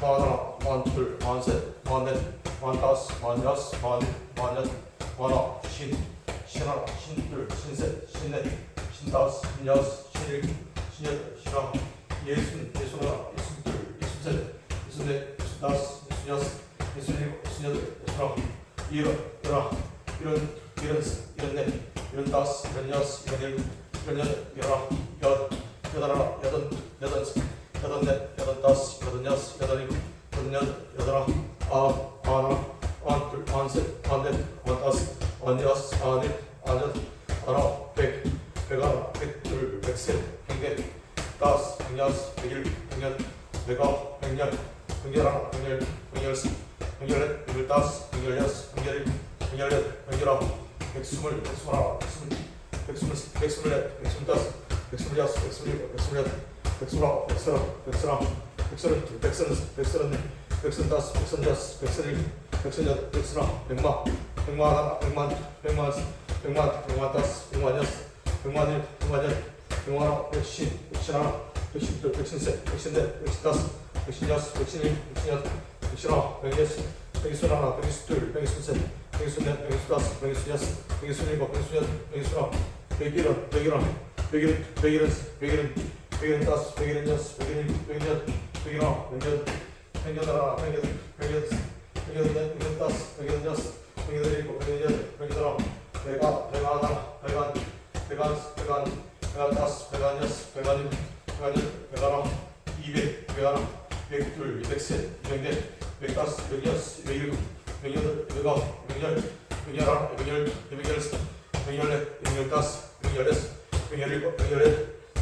마흔하나, 마흔둘, 마흔셋, 마흔넷, 마흔다섯, 마흔여섯, 마흔일곱, 마흔여덟, 마흔아홉, 쉰, 쉰하나, 쉰둘, 쉰셋, 쉰넷, 쉰다섯, 쉰여섯, 쉰일곱, 쉰여덟, 쉰아홉, 예순, 예순하나, 예순둘, 예순셋, 예순넷, 예순다섯, 예순여섯, 예순일곱, 예순여덟, 예순아홉, 일흔, 일하나, 일흔, 일흔셋, 일흔넷, 일흔다섯, 일흔여섯, 일흔일곱, 일흔여덟, 열아홉, 여덟, 여덟하나, 여덟, 여덟셋, 여덟넷, 여덟다섯, 여덟여섯, 여덟일곱, 여덟여덟, 여덟아홉, 아홉, 아흔하나, 아흔둘, 아흔셋, 아흔넷, 아흔다섯, 아흔여섯, 아흔일곱, 아흔여덟, 아흔아홉, 백, 백하나, 백둘, 백셋, 백넷, 다섯, 백여섯, 백일곱, 백여덟, 백아홉, 백열, 백열하나, 백열, 백열셋, 백열넷, 백열다섯, 백열여섯, 백열일곱, 백열여덟, 백열아홉, 백스물, 백스물하나, 백스물, 백스물, 백스물넷, 백스물다섯, 백스물여섯, 백스물일곱, 백스물여덟, 백스물아홉, 백서른, 백서른아홉, 백서른둘, 백서른셋, 백서른넷, 백서른다섯, 백서른여섯, 백서른일곱, 백서른여덟, 백서른아홉, 백만, 백만 하나, 백만 둘, 백만 셋, 백만, 백만 다섯, 백만 여섯, 백만 일곱, 백만 여덟, 백만 하나, 백신, 백신 하나, 백신 둘, 백신 셋, 백신 넷, 백신 다섯, 백신 여섯, 백신 일곱, 백신 여덟, 백신 아홉, 백여섯, 백신 하나, 백신 둘, 백신 셋, 백신 넷, 백신 다섯, 백신 여섯, 백신 일곱, 백신 여덟, 백신 아홉, 백일은, 백일은, 백일은, 백일은, 백일은, 백일은 다섯, 백일은 여섯, 백일은 일곱, 백일은 여덟, 백일은 아홉, 백일은 여덟, 백일은 하나, 백일은, 백일은 셋, 백일은 넷, 백일은 다섯, 백일은 여섯, 백일은 일곱, 백일은 여덟, 백일은 아홉, 백아, 백아 하나, 백아, 백아, 백아, 백아 다섯, 백아 여섯, 백아 일곱, 백아 여덟, 백아 아홉, 이백, 백하나, 백둘, 백셋, 백넷, 백다섯, 백여섯, 백일곱, 백여덟, 백아홉, 백열, 백열하나, 백열, 백열셋, 백열넷, 백열다섯, 백열여섯, 백열일곱, 백열여덟, 백열아홉, 백스물, 백스물하나, 백스물둘, 백스물셋, 백스물넷, 백스물다섯, 백스물여섯, 백스물일곱, 백스물여덟, 백스물아홉, 백스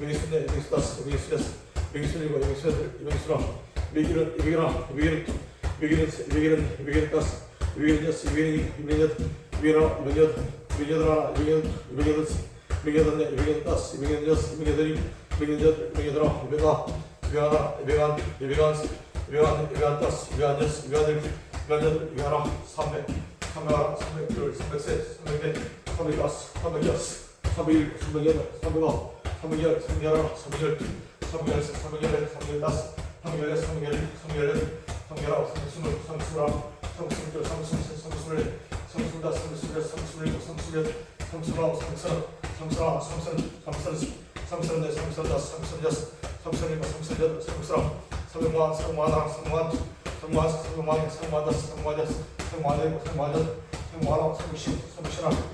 명예수다 명예수다 명예수다 명예수일과 명예수다 명예수라 명예는 명예라 명예는 명예는 명예는 명예는 다스 명예는 여스 명예는 명예는 명예라 명예는 명예들아 명예는 명예는 명예는 명예는 다스 명예는 여스 명예들이 명예들 명예들아 명예가 명예가 명예가 명예가 명예가 명예가 다스 명예가 여스 명예들 명예들 명예라 삼백 삼백하라 삼백둘 삼백셋 삼백넷 삼백다섯 삼백여섯 삼백일 삼백여덟 삼백아홉 삼무열, 삼무열, 삼무열, 삼무열, 삼무열, 삼무열 다섯, 삼무열, 삼무열, 삼무열, 삼무열 삼무스물, 삼무스라, 삼무스둘, 삼무스, 삼무스를, 삼무스다, 삼무스를, 삼무스일, 삼무스일, 삼무스라, 삼무스, 삼무스라, 삼무스, 삼무스, 삼무스네, 삼무스다, 삼무스여섯, 삼무스일과 삼무스여덟, 삼무스라, 삼무만, 삼무하나, 삼무한, 삼무한, 삼무만, 삼무하다, 삼무하다, 삼무하일과 삼무하다, 삼무하나, 삼무십, 삼무십하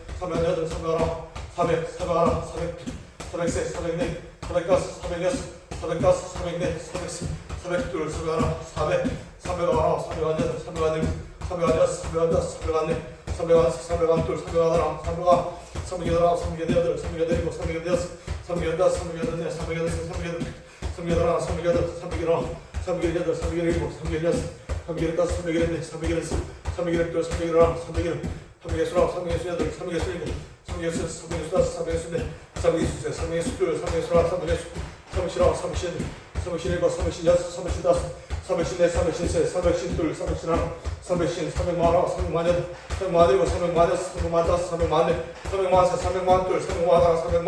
삼백여덟 다섯, 삼백여덟 여섯, 삼백여덟 일곱, 삼백여덟 여덟, 삼백여덟 아홉, 삼백아, 삼백아 하나, 삼백아 둘, 삼백아 셋, 삼백아, 삼백아 다섯, 삼백아 여섯, 삼백아 일곱, 삼백아 여덟, 삼백아 아홉, 사백, 사백 하나, 사백 둘, 사백 셋, 사백 넷, 사백 다섯, 사백 여섯, 사백 다섯, 사백 넷, 사백 셋, 사백 둘, 사백 하나, 사백, 사백 하나, 사백 여덟, 사백 일곱, 사백 여섯, 사백 다섯, 사백 넷, 사백 사백 둘, 사백 하나, 사백 삼백 여덟 아홉, 삼백 여덟, 삼백 여덟 일곱, 삼백 여섯, 삼백 여덟 다섯, 삼백 여덟 넷, 삼백 여덟 삼백 여덟, 삼백 여덟 하나, 삼백 여덟, 삼백 일곱, 삼백 여덟, 삼백 일곱, 삼백 여섯, 삼백 여덟 다섯, 삼백 여덟 넷, 삼백 여덟 삼백 여덟 둘, 삼백 여덟 하나, 삼백 여덟, 삼백 여섯 아홉, 삼백 여섯 여덟, 삼백 여섯 일곱, 삼백 여섯, 삼백 여섯 다섯, 삼백 여섯 넷, 삼백 여섯 셋, 삼백 여섯 둘, 삼백 여섯 하나, 삼백 여섯, 삼백 여섯 아홉, 삼백 여섯, 삼백 여섯 일곱, 삼백 여섯 여섯, 삼백 여섯 다섯, 300신내 300신세 300신둘 300신하나 300신 300만하 300만여 300만일곱 300만여 300만다섯 300만네 300만세 300만둘 300만하나 300만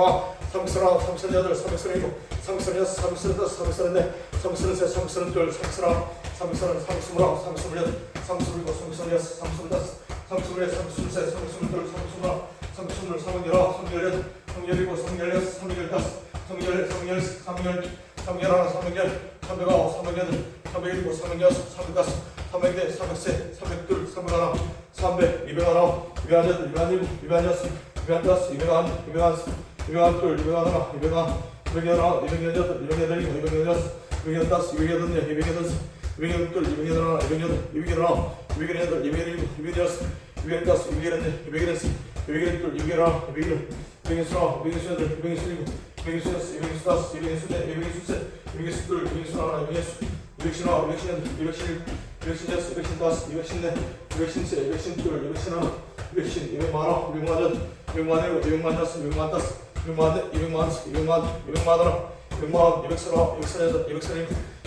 300서나 300여덟 300서일곱 300서여섯 300서여덟 300서네 300서세 300서둘 300서나 300서는 300스물아홉 300스물여덟 300스물일곱 300스물여섯 300스물다섯 300스물넷 300스물세 300스물둘 300스물하나 300스물 300열아홉 300열여덟 300열일곱 300열여섯 300열다섯 300열 300열 300열 300열하나 300열 300아홉 300여덟 300일곱 300여섯 300다섯 300대 300세 300둘 300하나 300 200하나 200여덟 200일곱 200여섯 200다섯 200한 200한 200한둘 200하나 200한 200여덟 200여덟 200여덟 200여섯 200다섯 200여덟 200여덟 200둘 200여덟 200여덟 200여덟 200여덟 200일곱 200여섯 200다섯 200여덟 200여섯 200둘 200하나 200 200여섯 200여덟 200일곱 200여섯 200다섯 200여섯 200셋 200둘 200하나 200여섯 200신화, 200신, 200신, 200신여섯, 200신다섯, 200신네, 200신세, 200신둘, 200신하나, 200신, 200만원, 200만원, 200만일곱, 200만여섯, 200만다섯, 200만네, 200만, 200만, 200만원, 200만원, 200서너, 200서여덟, 200서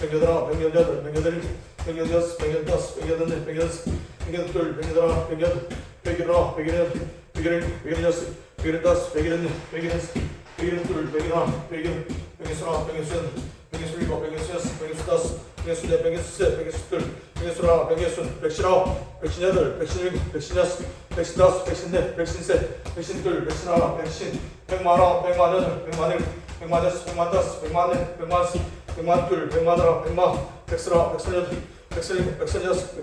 Pengadrao, Pengadel, Pengadelik, Pengadas, Pengadas, Pengadene, Pengadas, Pengadetöl, Pengadrao, Pengad, Pengirao, Pengirel, Pengirin, Pengirjas, Pengirdas, Pengirin, Pengirins, Pengirintöl, Pengiram, Pengir, Pengisrao, Pengisön, Pengisriko, Pengisjas, Pengisdas, Pengisüle, Pengisüse, Pengisütül, Pengisrao, Pengisün, Pekşirao, Pekşinedöl, Pekşinrin, Pekşinjas, Pekşindas, Pekşinde, Pekşinse, Pekşintöl, Pekşinrao, Pekşin, Pengmarao, Pengmanöl, Pengmanir, Pengmadas, Pengmadas, Pengmane, Pengmaz, Pengmaz, 백선 하나, 백선 여덟, 백선 일곱, 백선 여섯,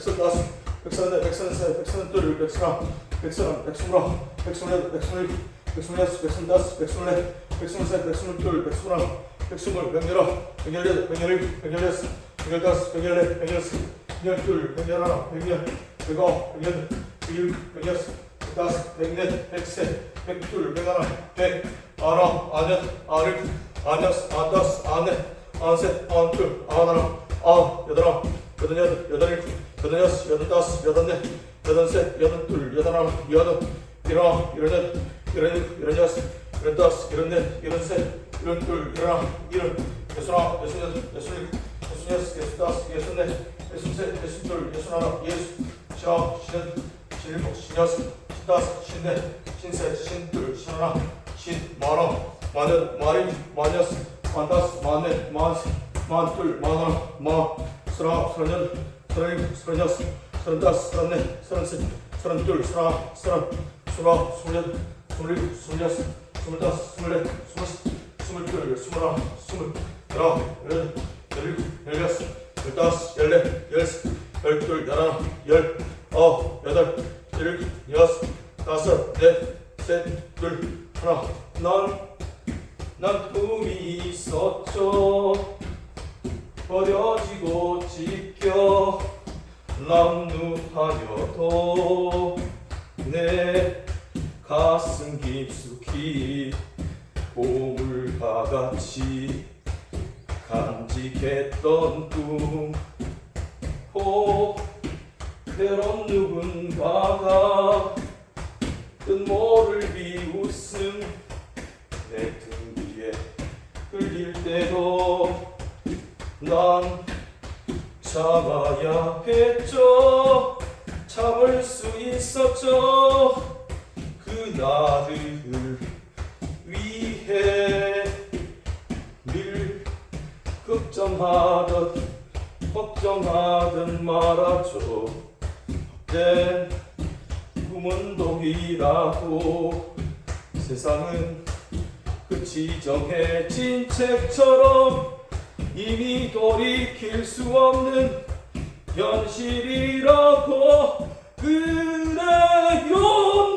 백선 다섯, 백선 넷, 백선 셋, 백선 둘, 백선 하나, 백스물, 백열아, 백열여덟, 백열일곱, 백열여섯, 백열다섯, 백열넷, 백열여섯, 백열둘, 백열하나, 백열, 백아홉, 백여덟, 백일곱, 백여섯, 백다섯, 백넷, 백셋, 백둘, 백하나, 백, 아홉, 아흔, 아흔일곱, 아흔여섯, 아흔다섯, 아흔넷, 아흔셋, 아흔둘, 아흔하나, 아흔, 여덟아, 여덟 여덟, 여덟 일곱, 여덟 여섯, 여덟 다섯, 여덟 넷, 여덟 셋, 여덟 둘, 여덟 하나, 여덟, 일어나, 일어넷, 일어일곱, 일어여섯, 일어다섯, 일어넷, 일어셋, 일흔 둘, 일흔 하나, 일흔, 여섯하나, 여섯 여덟, 여섯 일곱, 여섯 여섯, 여섯 다섯, 여섯 넷, 여섯 셋, 여섯 둘, 여섯 하나, 예순, 신아홉, 신여덟, 신일곱, 신여섯, 신다섯, 신넷, 신셋, 신둘, 신하나, 신만원, 만여덟, 만일곱, 만여섯, 만다섯, 만넷, 만셋, 만둘, 만하나, 만, 서른아홉, 서른여덟, 서른일곱, 서른여섯, 서른다섯, 서른넷, 서른셋, 서른둘, 서른하나, 서른, 스물아홉, 스물여덟, 스물일곱, 스물여섯, 스물다섯, 스물넷, 스물셋, 스물둘, 스물하나, 스물, 열아홉, 열여덟, 열일곱, 열여섯, 열다섯, 열넷, 열여섯, 열둘, 열하나, 열아홉, 여덟, 열일곱, 여섯, 다섯, 넷, 셋, 둘, 하나. 난, 난 꿈이 있었죠. 버려지고 찢겨 남루하여도 내 가슴 깊숙이 보물과 같이 간직했던 꿈 혹, 때론 누군가가 뜻모를 비웃음 내 흘릴 때도 난 참아야 했죠. 참을 수 있었죠. 그날을 위해 늘 걱정하던 걱정하던 말아줘 내 꿈은 독이라고 세상은 지정해 친책처럼 이미 돌이킬 수 없는 현실이라고 그래요.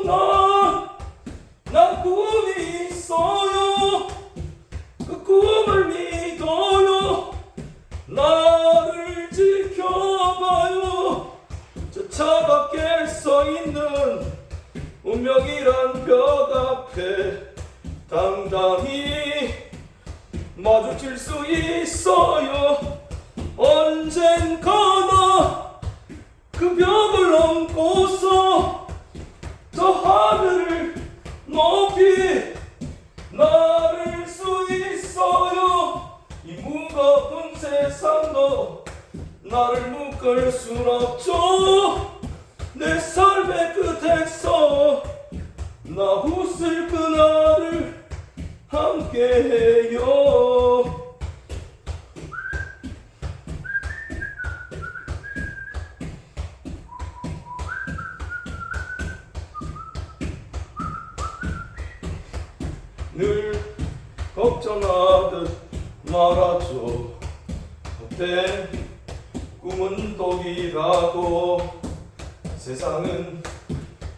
난, 난 꿈이 있어요. 그 꿈을 믿어요. 나를 지켜봐요. 저 차갑게 서있는 운명이란 벽 앞에 당당히 마주칠 수 있어요. 언젠가나 그 벽을 넘고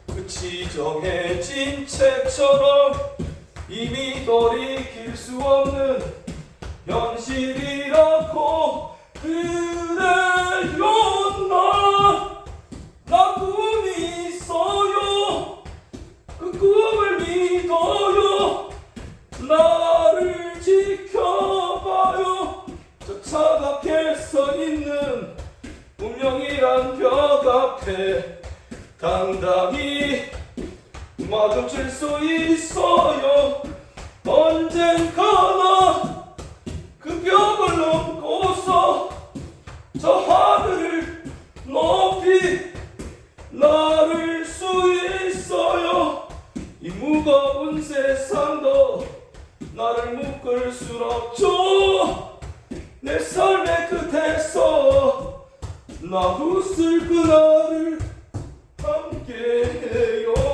끝이 정해진 책처럼 이미 돌이킬 수 없는 현실이라고 그래요. 나, 나 꿈이 있어요. 그 꿈을 믿어요. 나를 지켜봐요. 저 차갑게 서 있는 운명이란 벽 앞에 당당히 마주칠 수 있어요. 언젠가나 그 벽을 넘고서 저 하늘을 높이 나를 수 있어요. 이 무거운 세상도 나를 묶을 순 없죠. 내 삶의 끝에서 나 웃을 그날을 함께해요